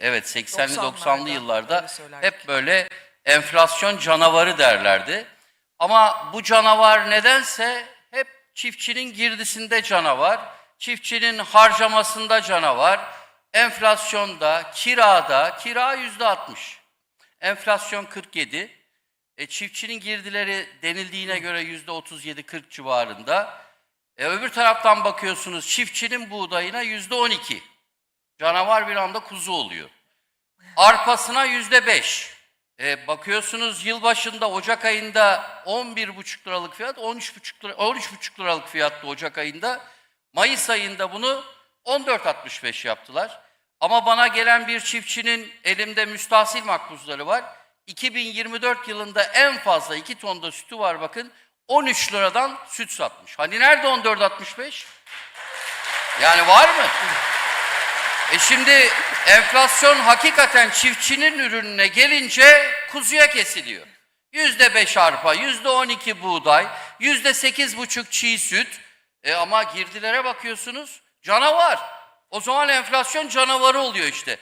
Evet 80'li 90'larda 90'lı yıllarda hep böyle enflasyon canavarı derlerdi. Ama bu canavar nedense hep çiftçinin girdisinde canavar, çiftçinin harcamasında canavar, enflasyonda, kirada, kira yüzde 60. Enflasyon 47. E, çiftçinin girdileri denildiğine göre yüzde 37-40 civarında. E, öbür taraftan bakıyorsunuz çiftçinin buğdayına yüzde 12. Canavar bir anda kuzu oluyor. Arpasına yüzde 5. E, bakıyorsunuz yılbaşında Ocak ayında 11,5 liralık fiyat 13,5 lira 13,5 liralık fiyattı Ocak ayında. Mayıs ayında bunu 14.65 yaptılar. Ama bana gelen bir çiftçinin elimde müstahsil makbuzları var. 2024 yılında en fazla 2 tonda sütü var bakın. 13 liradan süt satmış. Hani nerede 14.65? Yani var mı? E şimdi enflasyon hakikaten çiftçinin ürününe gelince kuzuya kesiliyor. Yüzde beş arpa, yüzde on iki buğday, yüzde sekiz buçuk çiğ süt. E ama girdilere bakıyorsunuz canavar. O zaman enflasyon canavarı oluyor işte.